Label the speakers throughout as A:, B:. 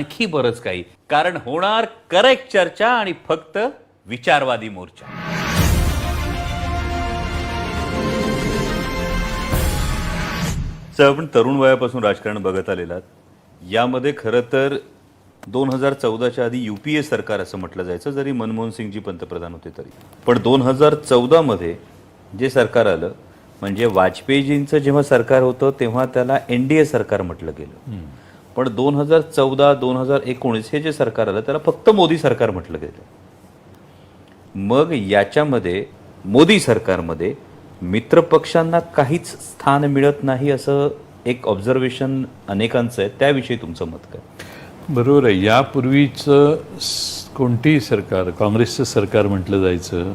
A: आणखी बरंच काही. कारण होणार करेक्ट चर्चा आणि फक्त विचारवादी मोर्चा. सर आपण तरुण वयापासून राजकारण बघत आलेलात यामध्ये खरं तर दोन हजार चौदाच्या आधी युपीए सरकार असं म्हटलं जायचं जरी मनमोहन सिंगजी पंतप्रधान होते तरी. पण दोन हजार चौदामध्ये जे सरकार आलं म्हणजे वाजपेयीजींचं जेव्हा सरकार होतं तेव्हा त्याला एन डी ए सरकार म्हटलं गेलं. पण दोन हजार चौदा दोन हजार एकोणीस हे जे सरकार आलं त्याला फक्त मोदी सरकार म्हटलं गेलं. मग याच्यामध्ये मोदी सरकारमध्ये मित्रपक्षांना काहीच स्थान मिळत नाही असं एक ऑब्झर्वेशन अनेकांचं आहे त्याविषयी तुमचं मत काय?
B: बरोबर आहे. यापूर्वीचं कोणतीही सरकार? काँग्रेसचं सरकार म्हटलं जायचं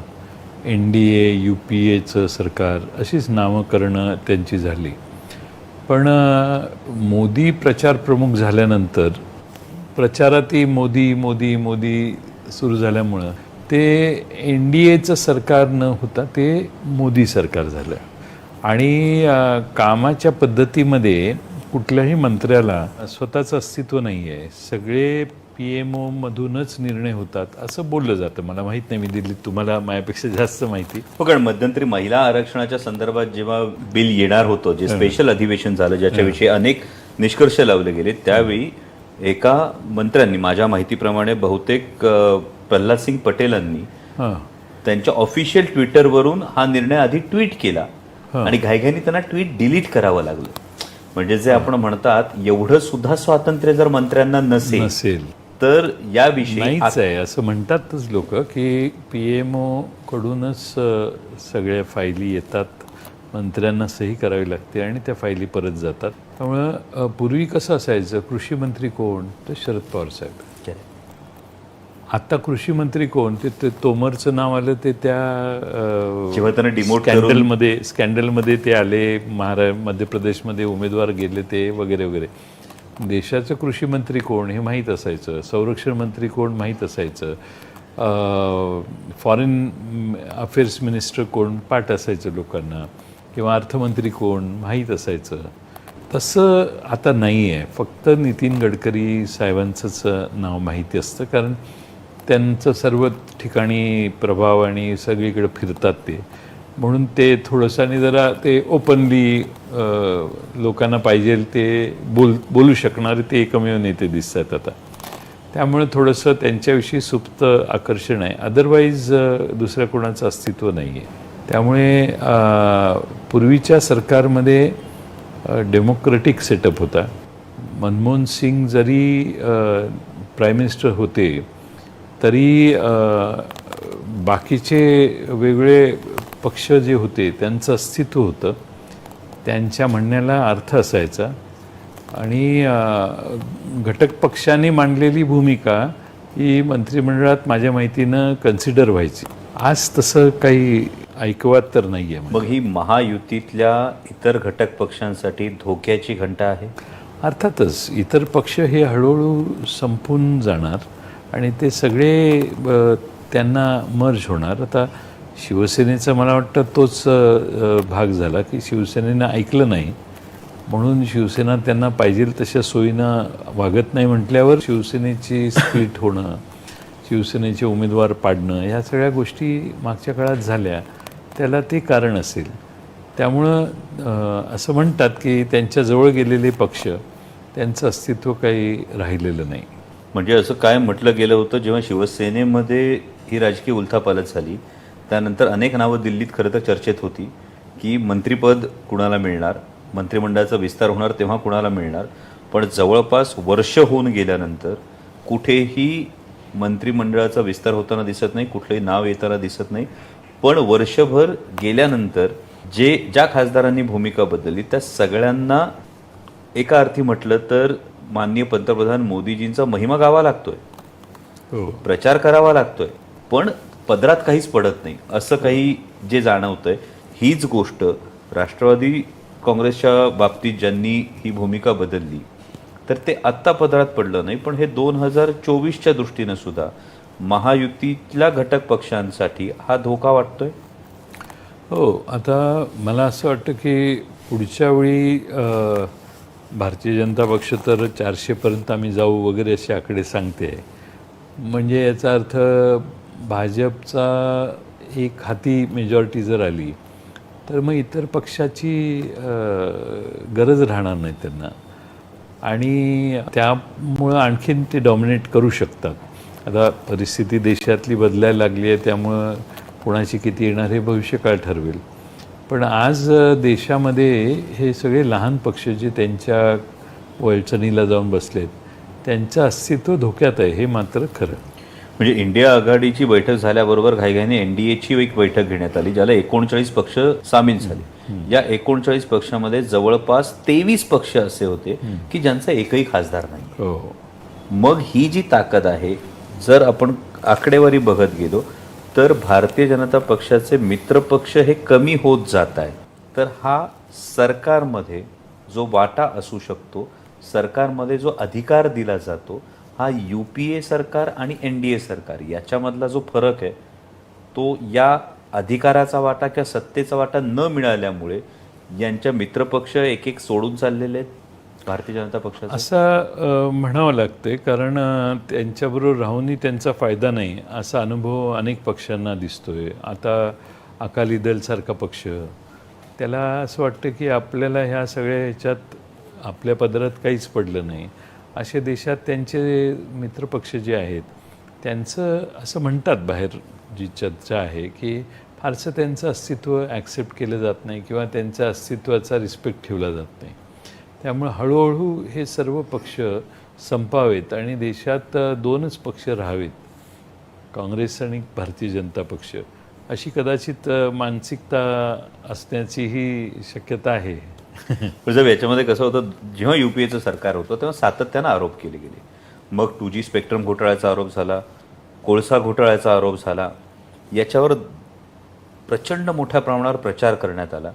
B: N D A U P एचं सरकार अशीच नामकरणं त्यांची झाली. पण मोदी प्रचार प्रमुख झाल्यानंतर प्रचारातही मोदी मोदी मोदी सुरू झाल्यामुळं ते एन डी एचं सरकार न होता ते मोदी सरकार झालं. आणि कामाच्या पद्धतीमध्ये कुठल्याही मंत्र्याला स्वतःचं अस्तित्व नाही आहे सगळे पी एम ओमधूनच निर्णय होतात असं बोललं जातं. मला माहीत नाही मी दिल्लीत तुम्हाला माझ्यापेक्षा जास्त माहिती.
A: हो कारण मध्यंतरी महिला आरक्षणाच्या संदर्भात जेव्हा बिल येणार होतं जे स्पेशल अधिवेशन झालं ज्याच्याविषयी अनेक निष्कर्ष लावले गेले त्यावेळी एका मंत्र्यांनी माझ्या माहितीप्रमाणे बहुतेक प्रल्हाद सिंग पटेलांनी त्यांच्या ऑफिशियल ट्विटरवरून हा निर्णय आधी ट्विट केला. आणि घाईघाईने त्यांना ट्विट डिलीट करावं लागलं. म्हणजे जे आपण म्हणतात एवढं सुद्धा स्वातंत्र्य जर मंत्र्यांना नसेल
B: नसेल.
A: तर याविषयी
B: नाहीच आहे. असं म्हणतातच लोक की पी एम कडूनच अ, सगळ्या फायली येतात. मंत्र्यांना सही करावी लागते आणि त्या फायली परत जातात. त्यामुळं पूर्वी कसं असायचं? कृषी मंत्री कोण? तर शरद पवार साहेब. आता कृषी मंत्री कोण? ते तोमरचं नाव आलं ते त्या
A: त्यांना डिमोट
B: स्कॅन्डलमध्ये स्कॅन्डलमध्ये ते आले. महारा मध्य प्रदेशमध्ये उमेदवार गेले ते वगैरे वगैरे. देशाचं कृषी मंत्री कोण हे माहीत असायचं संरक्षण मंत्री कोण माहीत असायचं फॉरेन अफेअर्स मिनिस्टर कोण पाठ असायचं लोकांना किंवा अर्थमंत्री कोण माहीत असायचं. तसं आता नाही आहे फक्त नितीन गडकरी साहेबांचंच नाव माहिती असतं कारण त्यांचं सर्व ठिकाणी प्रभाव आणि सगळीकडे फिरतात ते. म्हणून ते थोडंसं आणि जरा ते ओपनली लोकांना पाहिजे ते बोल बोलू शकणारे ते एकमेव नेते दिसत आहेत आता. त्यामुळे थोडंसं त्यांच्याविषयी सुप्त आकर्षण आहे. अदरवाईज दुसऱ्या कोणाचं अस्तित्व नाही आहे त्यामुळे पूर्वीच्या सरकारमध्ये डेमोक्रेटिक सेटअप होता. मनमोहन सिंग जरी प्राईम मिनिस्टर होते तरी बाकीचे वेगळे पक्ष जे होते त्यांचं अस्तित्व होतं. त्यांच्या म्हणण्याला अर्थ असायचा. आणि घटक पक्षाने मांडलेली भूमिका ही मंत्रिमंडळात माझ्या माहितीनं कन्सिडर व्हायची. आज तसं काही ऐकवात तर नाही आहे
A: मग ही महायुतीतल्या इतर घटक पक्षांसाठी धोक्याची घंटा आहे?
B: अर्थातच इतर पक्ष हे हळूहळू संपून जाणार आणि ते सगळे त्यांना मर्ज होणार. आता शिवसेनेचा मला वाटतं तोच भाग झाला की शिवसेनेनं ऐकलं नाही. म्हणून शिवसेना त्यांना पाहिजे तशा सोयीनं वागत नाही म्हटल्यावर शिवसेनेची स्प्लिट होणं शिवसेनेचे उमेदवार पाडणं ह्या सगळ्या गोष्टी मागच्या काळात झाल्या. त्याला ते कारण असेल. त्यामुळं असं म्हणतात की त्यांच्याजवळ गेलेले पक्ष त्यांचं अस्तित्व काही राहिलेलं नाही.
A: म्हणजे असं काय म्हटलं गेलं होतं जेव्हा शिवसेनेमध्ये ही राजकीय उलथापालथ झाली त्यानंतर अनेक नावं दिल्लीत खरं तर चर्चेत होती की मंत्रिपद कुणाला मिळणार? मंत्रिमंडळाचा विस्तार होणार तेव्हा कुणाला मिळणार? पण जवळपास वर्ष होऊन गेल्यानंतर कुठेही मंत्रिमंडळाचा विस्तार होताना दिसत नाही कुठलंही नाव येताना दिसत नाही. पण वर्षभर गेल्यानंतर जे ज्या खासदारांनी भूमिका बदलली त्या सगळ्यांना एका अर्थी म्हटलं तर माननीय पंतप्रधान मोदीजींचा महिमा गावा लागतोय.
B: हो.
A: प्रचार करावा लागतोय. पण पदरात काहीच पडत नाही. असं काही जे जाणवतंय हीच गोष्ट राष्ट्रवादी काँग्रेसच्या बाबतीत ज्यांनी ही भूमिका बदलली तर ते आत्ता पदरात पडलं नाही पण हे दोन हजार चोवीसच्या दृष्टीनं सुद्धा महायुतीतल्या घटक पक्षांसाठी हा धोका वाटतोय?
B: हो आता मला असं वाटतं की पुढच्या वेळी भारतीय जनता पक्ष तर चारशेपर्यंत आम्ही जाऊ वगैरे असे आकडे सांगते. म्हणजे याचा अर्थ भाजपचा एक हाती मेजॉरिटी जर आली तर मग इतर पक्षाची गरज राहणार नाही त्यांना. आणि त्यामुळं आणखीन ते डॉमिनेट करू शकतात. आता परिस्थिती देशातली बदलायला लागली आहे त्यामुळं कोणाची किती येणार हे भविष्यकाळ ठरवेल. पण आज देशामध्ये हे सगळे लहान पक्ष जे त्यांच्या वळचणीला जाऊन बसलेत त्यांचं अस्तित्व धोक्यात आहे हे मात्र खरं.
A: म्हणजे इंडिया आघाडीची बैठक झाल्याबरोबर घाईघाईने एनडीएची एक बैठक घेण्यात आली ज्याला एकोणचाळीस पक्ष सामील झाले. या एकोणचाळीस पक्षामध्ये जवळपास तेवीस पक्ष असे होते की ज्यांचा एकही खासदार नाही.
B: हो.
A: मग ही जी ताकद आहे जर आपण आकडेवारी बघत गेलो तर भारतीय जनता पक्षाचे मित्रपक्ष हे कमी होत जात आहे तर हा सरकारमध्ये जो वाटा असू शकतो सरकारमध्ये जो अधिकार दिला जातो हा यू पी ए सरकार आणि एन डी ए सरकार याच्यामधला जो फरक आहे तो या अधिकाराचा वाटा किंवा सत्तेचा वाटा न मिळाल्यामुळे यांच्या मित्रपक्ष एक एक सोडून चाललेले आहेत भारतीय जनता पक्षाचा?
B: असं म्हणावं लागते कारण त्यांच्याबरोबर राहूनही त्यांचा फायदा नाही असा अनुभव अनेक पक्षांना दिसतोय. आता अकाली दलसारखा पक्ष त्याला असं वाटतं की आपल्याला ह्या सगळ्या ह्याच्यात आपल्या पदरात काहीच पडलं नाही. असे देशात त्यांचे मित्रपक्ष जे आहेत त्यांचं असं म्हणतात बाहेर जी चर्चा आहे की फारसं त्यांचं अस्तित्व ॲक्सेप्ट केलं जात नाही किंवा त्यांच्या अस्तित्वाचा रिस्पेक्ट ठेवला जात नाही. त्यामुळे हळूहळू हे सर्व पक्ष संपावेत आणि देशात दोनच पक्ष राहावेत. काँग्रेस आणि भारतीय जनता पक्ष. अशी कदाचित मानसिकता असण्याचीही शक्यता आहे.
A: पण याच्यामध्ये कसं होतं जेव्हा युपीएचं सरकार होतं तेव्हा सातत्यानं आरोप केले गेले. मग टू जी स्पेक्ट्रम घोटाळ्याचा आरोप झाला कोळसा घोटाळ्याचा आरोप झाला. याच्यावर प्रचंड मोठ्या प्रमाणावर प्रचार करण्यात आला.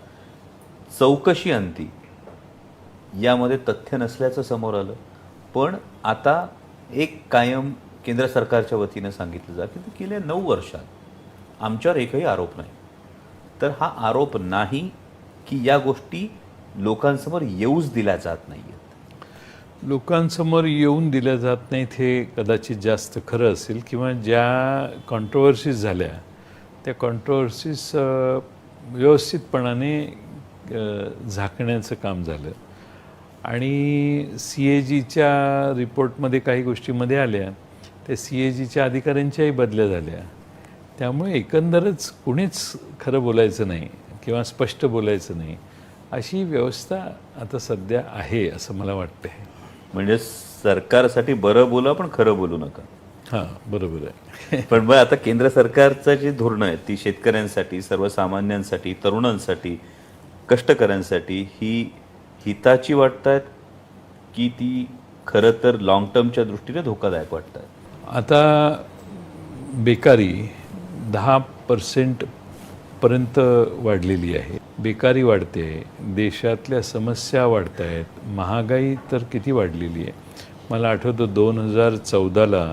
A: चौकशी अंती. यामध्ये तथ्य नसल्याचं समोर आलं. पण आता एक कायम केंद्र सरकारच्या वतीनं सांगितलं जातं की गेल्या नऊ वर्षात आमच्यावर एकही आरोप नाही. तर हा आरोप नाही की या गोष्टी लोकांसमोर येऊच दिल्या जात नाही
B: लोकांसमोर येऊन दिल्या जात नाहीत हे कदाचित जास्त खरं असेल किंवा ज्या कॉन्ट्रोवर्सीज झाल्या त्या कॉन्ट्रोवर्सीज व्यवस्थितपणाने झाकण्याचं काम झालं. आणि सी ए जीच्या रिपोर्टमध्ये काही गोष्टीमध्ये आल्या त्या सी ए जीच्या अधिकाऱ्यांच्याही बदल्या झाल्या. त्यामुळे एकंदरच कुणीच खरं बोलायचं नाही किंवा स्पष्ट बोलायचं नाही. अशी व्यवस्था आता सध्या आहे असं मला वाटतंय.
A: म्हणजे सरकारसाठी बरं बोला पण खरं बोलू नका.
B: हां बरोबर आहे.
A: पण मग आता केंद्र सरकारचं जी धोरणं आहेत ती शेतकऱ्यांसाठी सर्वसामान्यांसाठी तरुणांसाठी कष्टकऱ्यांसाठी ही हिताची वाटतात की ती खरं तर लॉंग टर्मच्या दृष्टीने धोकादायक वाटतात?
B: आता बेकारी दहा पर्सेंट पर्यंत वाढलेली आहे. बेकारी वाढते देशातल्या समस्या वाढत आहेत महागाई तर किती वाढलेली आहे? मला आठवतं दोन हजार चौदाला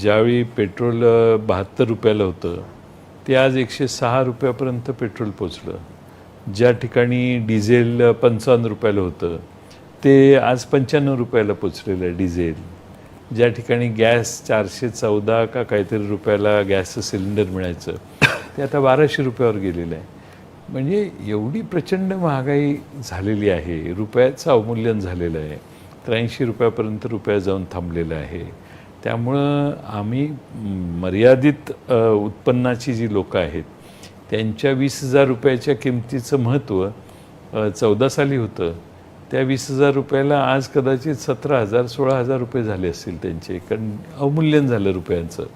B: ज्यावेळी पेट्रोल बहात्तर रुपयाला होतं ते आज एकशे सहा रुपयापर्यंत पेट्रोल पोचलं. ज्या ठिकाणी डिझेल पंचावन्न रुपयाला होतं ते आज पंच्याण्णव रुपयाला पोचलेलं आहे डिझेल. ज्या ठिकाणी गॅस चारशे चौदा का काहीतरी रुपयाला गॅसचं सिलेंडर मिळायचं ते आता बाराशे रुपयावर गेलेलं आहे. म्हणजे एवढी प्रचंड महागाई झालेली आहे रुपयाचं अवमूल्यन झालेलं आहे. त्र्याऐंशी रुपयापर्यंत रुपया जाऊन थांबलेलं आहे. त्यामुळं आम्ही मर्यादित उत्पन्नाची जी लोकं आहेत त्यांच्या वीस हजार रुपयाच्या किमतीचं महत्त्व चौदा साली होतं. त्या वीस हजार रुपयाला आज कदाचित सतरा हजार सोळा हजार रुपये झाले असतील त्यांचे. कारण अवमूल्यन झालं रुपयांचं.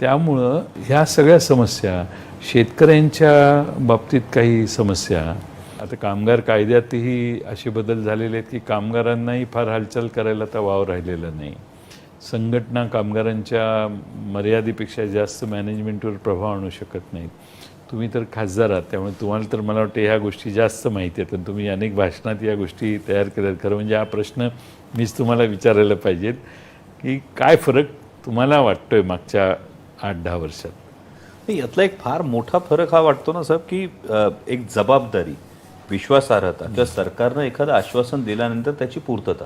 B: त्यामुळं ह्या सगळ्या समस्या शेतकऱ्यांच्या बाबतीत काही समस्या आता कामगार कायद्यातही असे बदल झालेले आहेत की कामगारांनाही फार हालचाल करायला आता वाव राहिलेला नाही. संघटना कामगारांच्या मर्यादेपेक्षा जास्त मॅनेजमेंटवर प्रभाव आणू शकत नाहीत. तुम्ही तर खासदार आहात त्यामुळे तुम्हाला तर मला वाटतं ह्या गोष्टी जास्त माहिती आहेत आणि तुम्ही अनेक भाषणात या गोष्टी तयार केल्यात. खरं म्हणजे हा प्रश्न मीच तुम्हाला विचारायला पाहिजेत की काय फरक तुम्हाला वाटतो आहे मागच्या आठ दहा वर्षात.
A: नाही, यातला एक फार मोठा फरक हा वाटतो ना साहेब की एक जबाबदारी विश्वासार्हता किंवा सरकारनं एखादं आश्वासन दिल्यानंतर त्याची पूर्तता.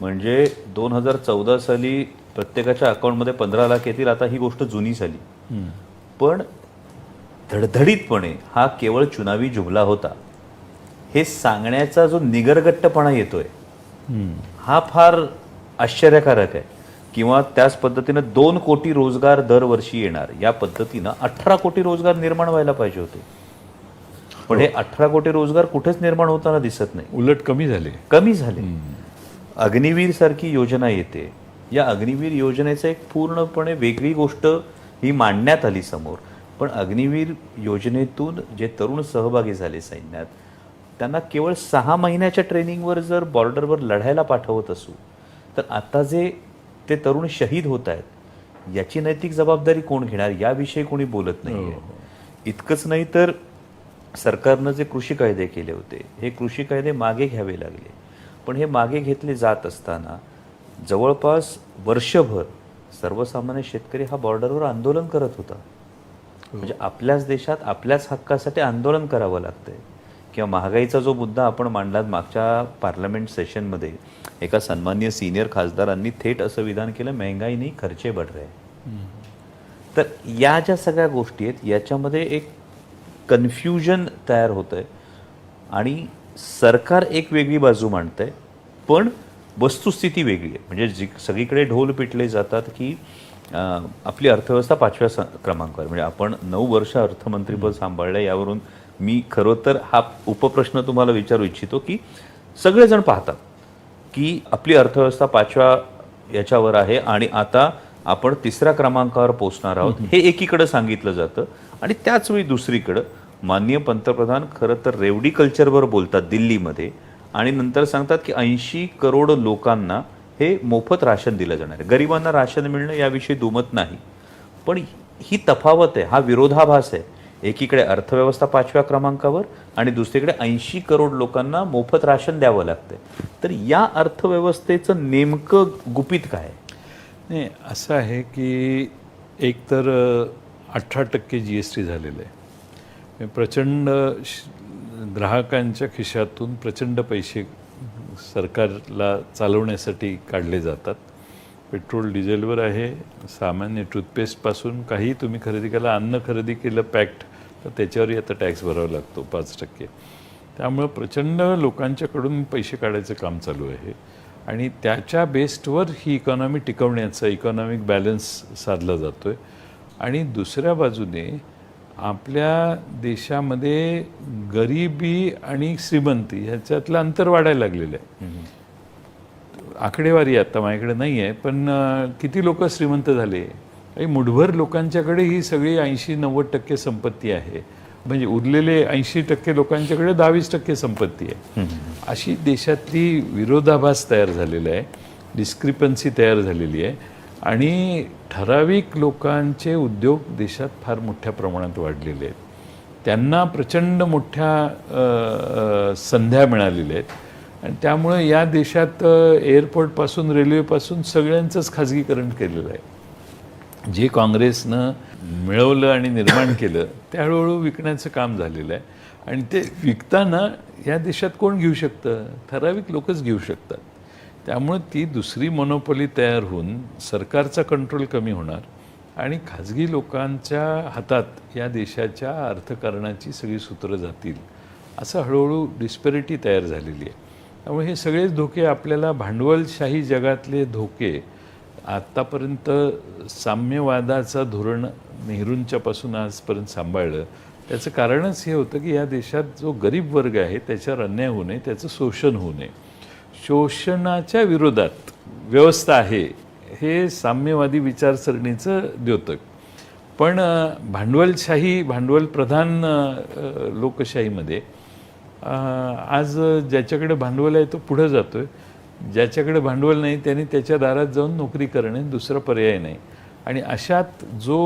A: म्हणजे दोन हजार चौदा साली प्रत्येकाच्या अकाउंटमध्ये पंधरा लाख येतील आता ही गोष्ट जुनी झाली. पण धडधडीतपणे हा केवळ चुनावी जुमला होता. हे सांगण्याचा जो निगरगट्टपणा येतोय हा फार आश्चर्यकारक आहे. किंवा त्याच पद्धतीनं दोन कोटी रोजगार दरवर्षी येणार. या पद्धतीनं अठरा कोटी रोजगार निर्माण व्हायला पाहिजे होते. पण हे अठरा कोटी रोजगार कुठेच निर्माण होताना दिसत नाही.
B: उलट कमी झाले.
A: कमी झाले. अग्निवीर सारखी योजना येते. या अग्निवीर योजनेचं एक पूर्णपणे वेगळी गोष्ट ही मांडण्यात आली समोर. पण अग्निवीर योजनेतून जे तरुण सहभागी झाले सैन्यात त्यांना केवळ सहा महिन्याच्या ट्रेनिंगवर जर बॉर्डरवर लढायला पाठवत असू तर आता जे ते तरुण शहीद होत आहेत. याची नैतिक जबाबदारी कोण घेणार याविषयी कोणी बोलत नाही इतकंच नाही तर सरकारनं जे कृषी कायदे केले होते हे कृषी कायदे मागे घ्यावे लागले. पण हे मागे घेतले जात असताना जवळपास वर्षभर सर्वसामान्य शेतकरी हा बॉर्डरवर आंदोलन करत होता. म्हणजे आपल्याच देशात आपल्याच हक्कासाठी आंदोलन करावं लागतंय. किंवा महागाईचा जो मुद्दा आपण मांडला मागच्या पार्लमेंट सेशनमध्ये एका सन्मान्य सिनियर खासदारांनी थेट असं विधान केलं महंगाई नाही खर्चे बढ़ रहे तर या ज्या सगळ्या गोष्टी आहेत याच्यामध्ये एक कन्फ्युजन तयार होतं आहे आणि सरकार एक वेगळी बाजू मांडतंय पण वस्तुस्थिती वेगळी आहे. म्हणजे जी सगळीकडे ढोल पिटले जातात की आपली अर्थव्यवस्था पाचव्या स- क्रमांकावर. म्हणजे आपण नऊ वर्ष अर्थमंत्रीपद सांभाळलं यावरून मी खरं तर हा उपप्रश्न तुम्हाला विचारू इच्छितो की सगळेजण पाहतात की आपली अर्थव्यवस्था पाचव्या याच्यावर आहे आणि आता आपण तिसऱ्या क्रमांकावर पोहोचणार आहोत हे एकीकडे सांगितलं जातं आणि त्याच वेळी दुसरीकडं माननीय पंतप्रधान खरं तर रेवडी कल्चरवर बोलतात दिल्लीमध्ये आणि नंतर सांगतात की ऐंशी करोड लोकांना हे मोफत राशन दिलं जाणार आहे. गरिबांना राशन मिळणं याविषयी दुमत नाही. पण ही तफावत आहे हा विरोधाभास आहे. एकीकडे अर्थव्यवस्था पाचव्या क्रमांकावर आणि दुसरीकडे ऐंशी करोड लोकांना मोफत राशन द्यावं लागतं तर या अर्थव्यवस्थेचं नेमकं गुपित काय
B: नाही असं आहे की एकतर अठरा टक्के जी एस टी झालेलं आहे. म्हणजे प्रचंड श- ग्राहकांच्या खिशातून प्रचंड पैसे सरकारला चालवण्यासाठी काढले जातात. पेट्रोल डिझेलवर आहे सामान्य टूथपेस्टपासून काही तुम्ही खरेदी केला अन्न खरेदी केलं पॅक्ट तर त्याच्यावरही आता टॅक्स भरावा लागतो पाच टक्के. त्यामुळं प्रचंड लोकांच्याकडून पैसे काढायचं काम चालू आहे. आणि त्याच्या बेस्टवर ही इकॉनॉमी टिकवण्याचा इकॉनॉमिक बॅलन्स साधला जातो आहे आणि दुसऱ्या बाजूने आपल्या देशामध्ये गरिबी आणि श्रीमंती ह्याच्यातलं अंतर वाढायला लागलेलं आहे. आकडेवारी आता माझ्याकडे नाही आहे पण किती लोक श्रीमंत झाले काही मुठभर लोकांच्याकडे ही सगळी ऐंशी नव्वद टक्के संपत्ती आहे. म्हणजे उरलेले ऐंशी टक्के लोकांच्याकडे दहावीस टक्के संपत्ती आहे. अशी देशातली विरोधाभास तयार झालेला आहे डिस्क्रिपन्सी तयार झालेली आहे आणि ठराविक लोकांचे उद्योग देशात फार मोठ्या प्रमाणात वाढलेले आहेत. त्यांना प्रचंड मोठ्या संध्या मिळालेल्या आहेत. आणि त्यामुळं या देशात एअरपोर्टपासून रेल्वेपासून सगळ्यांचंच खाजगीकरण केलेलं आहे. जे काँग्रेसनं मिळवलं आणि निर्माण केलं ते हळूहळू विकण्याचं काम झालेलं आहे. आणि ते विकताना या देशात कोण घेऊ शकतं? ठराविक लोकच घेऊ शकतात. त्यामुळं ती दुसरी मोनोपॉली तयार होऊन सरकारचा कंट्रोल कमी होणार आणि खाजगी लोकांच्या हातात या देशाच्या अर्थकारणाची सगळी सूत्रं जातील असं हळूहळू डिस्पॅरिटी तयार झालेली आहे. त्यामुळे हे सगळेच धोके आपल्याला भांडवलशाही जगातले धोके आत्तापर्यंत साम्यवादाचं धोरण नेहरूंच्यापासून आजपर्यंत सांभाळलं. त्याचं कारणच हे होतं की या देशात जो गरीब वर्ग आहे त्याच्यावर अन्याय होऊ नये त्याचं शोषण होऊ नये. शोषणाच्या विरोधात व्यवस्था आहे हे साम्यवादी विचारसरणीचं द्योतक. पण भांडवलशाही भांडवल प्रधान लोकशाहीमध्ये आज ज्याच्याकडे भांडवल आहे तो पुढं आहे ज्याच्याकडे भांडवल नाही त्याने त्याच्या दारात जाऊन नोकरी करणे दुसरा पर्याय नाही. आणि अशात जो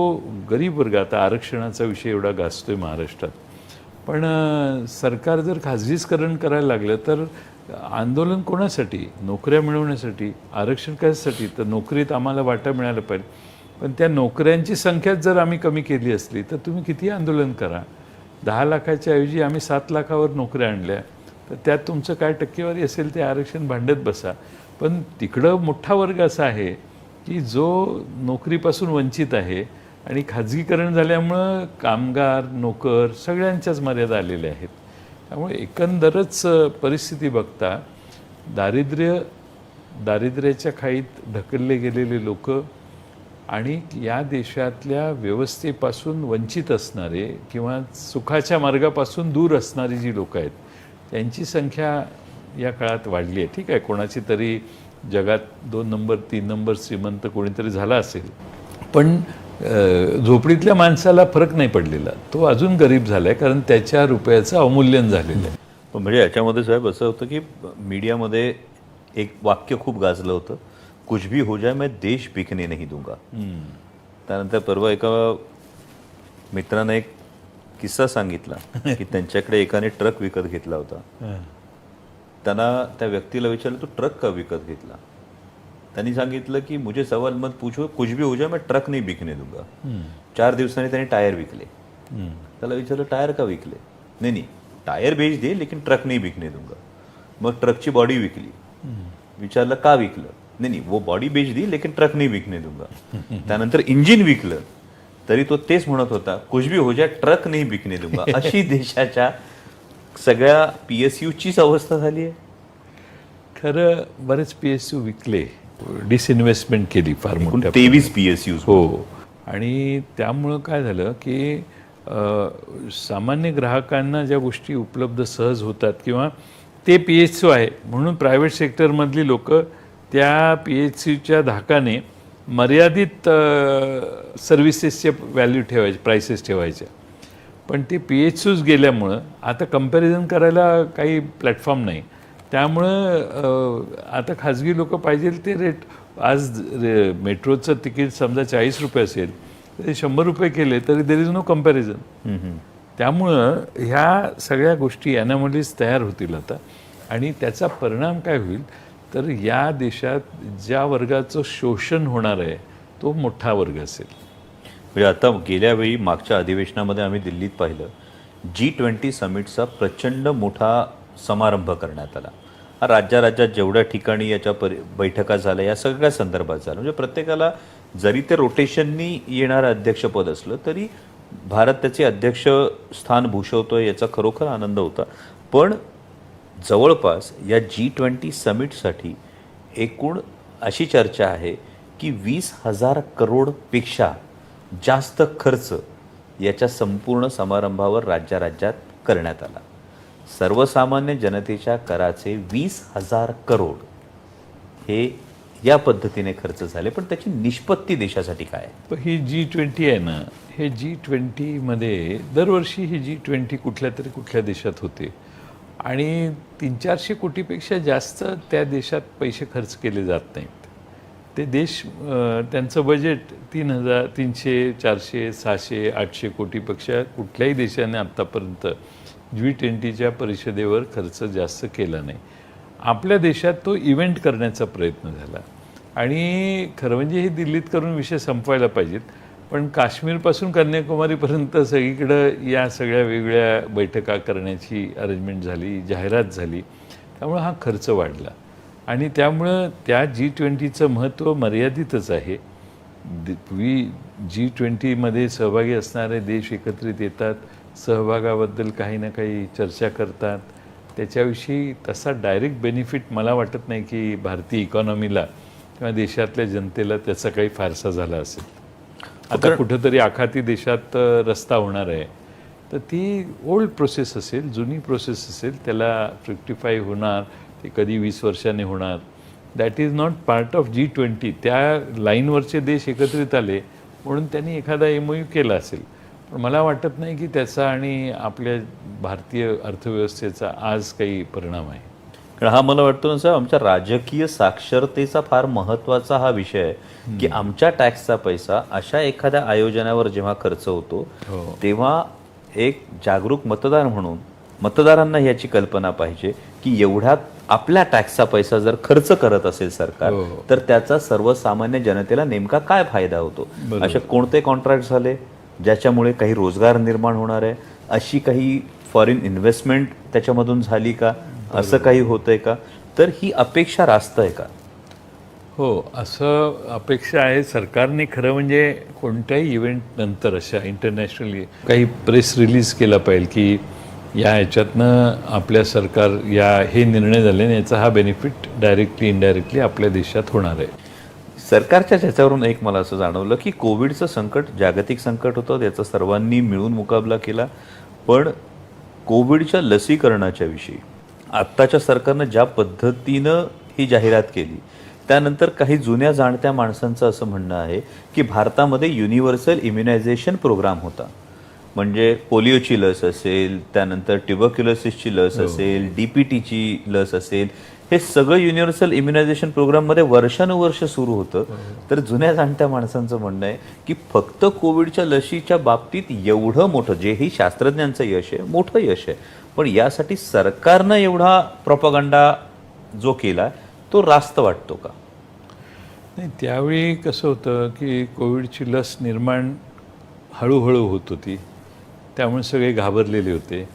B: गरीब वर्ग आता आरक्षणाचा विषय एवढा गाजतोय महाराष्ट्रात पण सरकार जर खाजगीकरण करायला लागलं तर आंदोलन कोणासाठी? नोकऱ्या मिळवण्यासाठी आरक्षण कशासाठी? तर नोकरीत आम्हाला वाटा मिळायला पाहिजे. पण त्या नोकऱ्यांची संख्याच जर आम्ही कमी केली असली तर तुम्ही किती आंदोलन करा? दहा लाखाच्या ऐवजी आम्ही सात लाखावर नोकऱ्या आणल्या. तर त्यात तुमचं काय टक्केवारी असेल ते आरक्षण भांडत बसा. पण तिकडं मोठा वर्ग असा आहे की जो नोकरीपासून वंचित आहे आणि खाजगीकरण झाल्यामुळं कामगार नोकर सगळ्यांच्याच मर्यादा आलेल्या आहेत. त्यामुळे एकंदरच परिस्थिती बघता दारिद्र्य दारिद्र्याच्या खाईत ढकलले गेलेले लोक आणि या देशातल्या व्यवस्थेपासून वंचित असणारे किंवा सुखाच्या मार्गापासून दूर असणारी जी लोकं आहेत त्यांची संख्या या काळात वाढली आहे. ठीक आहे कोणाची तरी जगात दोन नंबर तीन नंबर श्रीमंत कोणीतरी झाला असेल पण झोपडीतल्या माणसाला फरक नाही पडलेला. तो अजून गरीब झाला आहे कारण त्याच्या रुपयाचं अवमूल्यन झालेलं आहे.
A: म्हणजे याच्यामध्ये साहेब असं होतं की मीडियामध्ये एक वाक्य खूप गाजलं होतं. कुछ भी हो जाए मैं देश बिकने नहीं दूंगा। त्यानंतर परवा एका मित्रानं एक किस्सा सांगितला की त्यांच्याकडे एकाने ट्रक विकत घेतला होता. त्यांना त्या व्यक्तीला विचारलं तू ट्रक का विकत घेतला? त्यांनी सांगितलं की मुझे सवाल मत पूछो कुछ भी हो जाए मैं ट्रक नहीं बिकने दूंगा. चार दिवसांनी त्यांनी टायर विकले. त्याला विचारलं टायर का विकले? नाही नाही टायर बेच दे लेकिन ट्रक नहीं बिकने दूंगा. मग ट्रकची बॉडी विकली. विचारलं का विकलं? नाही नाही वो बॉडी बेच दी लेकिन ट्रक नहीं बिकने दूंगा. त्यानंतर इंजिन विकलं तरी तो तेच म्हणत होता कुछ भी हो जाए ट्रक नाही बिकने दूंगा. अशी देशाच्या सगळ्या पी एस यूचीच अवस्था झाली आहे.
B: खरं बरेच पी एस यू विकले. डिसइन्व्हेस्टमेंट केली फार मोठ्या
A: तेवीस पी एस यूज
B: हो. आणि त्यामुळं काय झालं की सामान्य ग्राहकांना ज्या गोष्टी उपलब्ध सहज होतात किंवा ते पी एच यू आहे म्हणून प्रायव्हेट सेक्टरमधली लोक त्या पी एच सीच्या धाकाने मर्यादित सर्व्हिसेसचे व्हॅल्यू ठेवायचे प्राइसेस ठेवायच्या पण ते पी एच यूज गेल्यामुळं आता कंपॅरिझन करायला काही प्लॅटफॉर्म नाही. त्यामुळं आता खाजगी लोक पाहिजे ते रेट आज रे- मेट्रोचं तिकीट समजा चाळीस रुपये असेल ते शंभर रुपये केले तरी देर इज नो कंपॅरिझन त्यामुळं ह्या सगळ्या गोष्टी अॅनॉमलीज तयार होतील आता. आणि त्याचा परिणाम काय होईल? तर या देशात ज्या वर्गाचं शोषण होणार आहे तो मोठा वर्ग असेल.
A: म्हणजे आता गेल्या वेळी मागच्या अधिवेशनामध्ये आम्ही दिल्लीत पाहिलं जी ट्वेंटी समिटचा प्रचंड मोठा समारंभ करण्यात आला. हा राज्या राज्यात जेवढ्या ठिकाणी याच्या परि बैठका झाल्या या सगळ्या संदर्भात झालं. म्हणजे प्रत्येकाला जरी ते रोटेशननी येणारं अध्यक्षपद असलं तरी भारत त्याचे अध्यक्ष स्थान भूषवतोय याचा खरोखर आनंद होता. पण जवळपास या जी ट्वेंटी समिटसाठी एकूण अशी चर्चा आहे की वीस हजार करोडपेक्षा जास्त खर्च याच्या संपूर्ण समारंभावर राज्या राज्यात करण्यात आला. सर्वसामान्य जनतेच्या कराचे वीस हजार करोड हे या पद्धतीने खर्च झाले. पण त्याची निष्पत्ती देशासाठी काय आहे?
B: पण ही जी ट्वेंटी आहे ना हे जी ट्वेंटीमध्ये दरवर्षी ही जी ट्वेंटी कुठल्या तरी कुठल्या देशात होते. आणि तीन चारशे कोटीपेक्षा जास्त त्या देशात पैसे खर्च केले जात नाहीत. ते देश त्यांचं बजेट तीन हजार तीनशे चारशे सहाशे आठशे कोटीपेक्षा कुठल्याही देशाने आत्तापर्यंत जी ट्वेंटीच्या परिषदेवर खर्च जास्त केला नाही. आपल्या देशात तो इव्हेंट करण्याचा प्रयत्न झाला. आणि खरं म्हणजे हे दिल्लीत करून विषय संपवायला पाहिजेत. पण काश्मीरपासून कन्याकुमारीपर्यंत सगळीकडं या सगळ्या वेगळ्या बैठका करण्याची अरेंजमेंट झाली जाहिरात झाली. त्यामुळं हा खर्च वाढला. आणि त्यामुळं त्या जी ट्वेंटीचं महत्त्व मर्यादितच आहे. वी जी ट्वेंटीमध्ये सहभागी असणारे देश एकत्रित येतात सहभागाबद्दल काही ना काही चर्चा करतात. त्याच्याविषयी तसा डायरेक्ट बेनिफिट मला वाटत नाही की भारतीय इकॉनॉमीला किंवा देशातल्या जनतेला त्याचा काही फारसा झाला असेल. आता कुठंतरी आखाती देशात रस्ता होणार आहे. तर ती ओल्ड प्रोसेस असेल जुनी प्रोसेस असेल त्याला फ्रिक्टिफाय होणार ते कधी वीस वर्षाने होणार. That is not part of G twenty त्या लाईनवरचे देश एकत्रित आले म्हणून त्यांनी एखादा एम यू केला असेल. पण मला वाटत नाही की त्याचा आणि आपल्या भारतीय अर्थव्यवस्थेचा आज काही परिणाम आहे.
A: कारण हा मला वाटतो ना साहेब आमच्या राजकीय साक्षरतेचा फार महत्त्वाचा हा विषय आहे की आमच्या टॅक्सचा पैसा अशा एखाद्या आयोजनावर जेव्हा खर्च होतो तेव्हा एक जागरूक मतदार म्हणून मतदारांना याची कल्पना पाहिजे की एवढ्या आपल्या टॅक्सचा पैसा जर खर्च करत असेल सरकार तर त्याचा सर्वसामान्य जनतेला नेमका काय फायदा होतो? असे कोणते कॉन्ट्रॅक्ट झाले ज्याच्यामुळे काही रोजगार निर्माण होणार आहे? अशी काही फॉरेन इन्व्हेस्टमेंट त्याच्यामधून झाली का? असं काही होतंय का? तर ही अपेक्षा रास्त आहे का?
B: हो असं अपेक्षा आहे सरकारने खरं म्हणजे कोणत्याही इव्हेंट नंतर अशा इंटरनॅशनली काही प्रेस रिलीज केला पाहिजे की या ह्याच्यातनं आपल्या सरकार या हे निर्णय झाले आणि याचा हा बेनिफिट डायरेक्टली इनडायरेक्टली आपल्या देशात होणार आहे.
A: सरकारच्या ह्याच्यावरून एक मला असं जाणवलं की कोविडचं संकट जागतिक संकट होतं त्याचा सर्वांनी मिळून मुकाबला केला. पण कोविडच्या लसीकरणाच्या विषयी आत्ताच्या सरकारनं ज्या पद्धतीनं ही जाहिरात केली त्यानंतर काही जुन्या जाणत्या माणसांचं असं म्हणणं आहे की भारतामध्ये युनिव्हर्सल इम्युनायझेशन प्रोग्राम होता. म्हणजे पोलिओची लस असेल त्यानंतर ट्युबरक्युलोसिसची लस असेल डीपीटीची लस असेल हे सगळं युनिव्हर्सल इम्युनायझेशन प्रोग्राममध्ये वर्षानुवर्ष सुरू होतं. तर जुन्या जाणत्या माणसांचं म्हणणं आहे की फक्त कोविडच्या लशीच्या बाबतीत एवढं मोठं जे ही शास्त्रज्ञांचं यश आहे मोठं यश आहे. पण यासाठी सरकारनं एवढा प्रोपागंडा जो केला तो रास्त वाटतो का?
B: नाही त्यावेळी कसं होतं की कोविडची लस निर्माण हळूहळू होत होती. त्यामुळे सगळे घाबरलेले होते.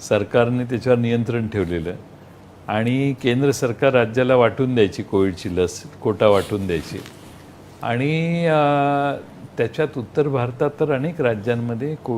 B: सरकारने त्याच्यावर नियंत्रण ठेवलेलं. आणि केंद्र सरकार राज्याला वाटून द्यायची कोविडची लस कोटा वाटून द्यायची. आणि त्याच्यात उत्तर भारतात तर अनेक राज्यांमध्ये कोविड